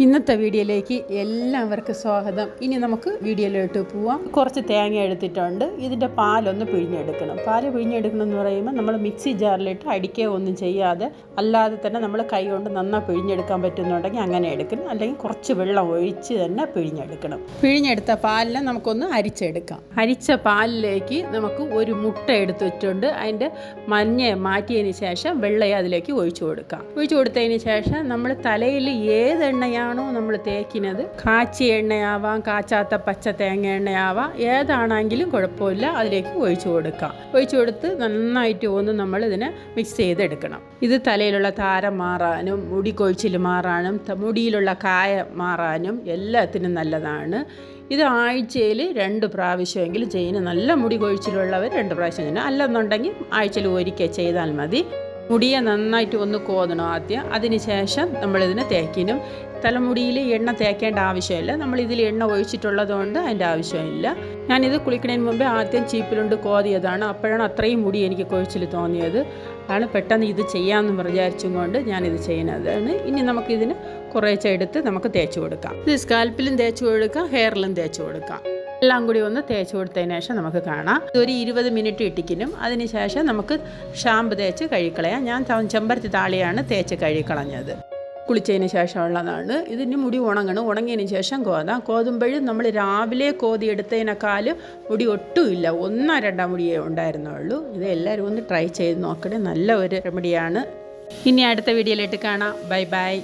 ഇന്നത്തെ വീഡിയോയിലേക്ക് എല്ലാവർക്കും സ്വാഗതം. ഇനി നമുക്ക് വീഡിയോയിലോട്ട് പോവാം. കുറച്ച് തേങ്ങ എടുത്തിട്ടുണ്ട്. ഇതിന്റെ പാലൊന്ന് പിഴിഞ്ഞെടുക്കണം. പാൽ പിഴിഞ്ഞെടുക്കണം എന്ന് പറയുമ്പോൾ നമ്മൾ മിക്സി ജാറിലിട്ട് അടിക്കുക ഒന്നും ചെയ്യാതെ അല്ലാതെ തന്നെ നമ്മൾ കൈ കൊണ്ട് നന്നായി പിഴിഞ്ഞെടുക്കാൻ പറ്റുന്നുണ്ടെങ്കിൽ അങ്ങനെ എടുക്കണം. അല്ലെങ്കിൽ കുറച്ച് വെള്ളം ഒഴിച്ച് തന്നെ പിഴിഞ്ഞെടുക്കണം. പിഴിഞ്ഞെടുത്ത പാലിനെ നമുക്കൊന്ന് അരിച്ചെടുക്കാം. അരിച്ച പാലിലേക്ക് നമുക്ക് ഒരു മുട്ട എടുത്തിട്ടുണ്ട് അതിന്റെ മഞ്ഞ മാറ്റിയതിന് ശേഷം വെള്ളയെ അതിലേക്ക് ഒഴിച്ചു കൊടുക്കാം. ഒഴിച്ചു കൊടുത്തതിന് ശേഷം നമ്മൾ തലയിൽ ഏത് എണ്ണയാണോ നമ്മൾ തേക്കുന്നത്? കാച്ചിയ എണ്ണയാവാം കാച്ചാത്ത പച്ച തേങ്ങ എണ്ണയാവാം. ഏതാണെങ്കിലും കുഴപ്പമില്ല അതിലേക്ക് ഒഴിച്ചു കൊടുക്കാം. ഒഴിച്ചു കൊടുത്ത് നന്നായിട്ട് ഒന്ന് നമ്മൾ ഇതിനെ മിക്സ് ചെയ്തെടുക്കണം. ഇത് തലയിലുള്ള താരം മാറാനും മുടി കൊഴിച്ചിൽ മാറാനും മുടിയിലുള്ള കായ മാറാനും എല്ലാത്തിനും നല്ലതാണ്. ഇത് ആഴ്ചയിൽ രണ്ട് പ്രാവശ്യമെങ്കിലും ചെയ്യുന്ന നല്ല മുടി കൊഴിച്ചിലുള്ളവർ രണ്ട് പ്രാവശ്യം ചെയ്യണം അല്ലെന്നുണ്ടെങ്കിൽ ആഴ്ചയിൽ ഒരിക്കൽ ചെയ്താൽ മതി. മുടിയെ നന്നായിട്ട് ഒന്ന് കോതണം ആദ്യം. അതിന് ശേഷം നമ്മളിതിനെ തേക്കിനും തലമുടിയിൽ എണ്ണ തേക്കേണ്ട ആവശ്യമില്ല. നമ്മൾ ഇതിൽ എണ്ണ ഒഴിച്ചിട്ടുള്ളത് കൊണ്ട് അതിന്റെ ആവശ്യമില്ല. ഞാനിത് കുളിക്കുന്നതിന് മുമ്പേ ആദ്യം ചീപ്പിലുണ്ട് കോതിയതാണ്. അപ്പോഴാണ് അത്രയും മുടി എനിക്ക് കൊഴിച്ചിൽ തോന്നിയത്. ആണ് പെട്ടെന്ന് ഇത് ചെയ്യാമെന്ന് വിചാരിച്ചും കൊണ്ട് ഞാനിത് ചെയ്യുന്നതാണ്. ഇനി നമുക്കിതിന് കുറേശ്ശെ എടുത്ത് നമുക്ക് തേച്ച് കൊടുക്കാം. ഇത് സ്കാൽപ്പിലും തേച്ച് കൊടുക്കാം ഹെയറിലും തേച്ച് കൊടുക്കാം. എല്ലാം കൂടി ഒന്ന് തേച്ച് കൊടുത്തതിന് ശേഷം നമുക്ക് കാണാം. ഇതൊരു ഇരുപത് മിനിറ്റ് ഇട്ടിക്കിനും അതിന് ശേഷം നമുക്ക് ഷാമ്പ് തേച്ച് കഴുകളയാം ഞാൻ ചെമ്പരത്തി താളിയാണ് തേച്ച് കഴുകളഞ്ഞത് കുളിച്ചതിന് ശേഷമുള്ളതാണ്. ഇതിന് മുടി ഉണങ്ങണം. ഉണങ്ങിയതിന് ശേഷം കോതാം. കോതുമ്പോഴും നമ്മൾ രാവിലെ കോതി എടുത്തതിനേക്കാൾ മുടി ഒട്ടുമില്ല ഒന്നോ രണ്ടോ മുടിയേ ഉണ്ടായിരുന്നുള്ളൂ. ഇത് എല്ലാവരും ഒന്ന് ട്രൈ ചെയ്ത് നോക്കണേ. നല്ല ഒരു റെമഡിയാണ്. ഇനി അടുത്ത വീഡിയോയിലിട്ട് കാണാം. Bye bye.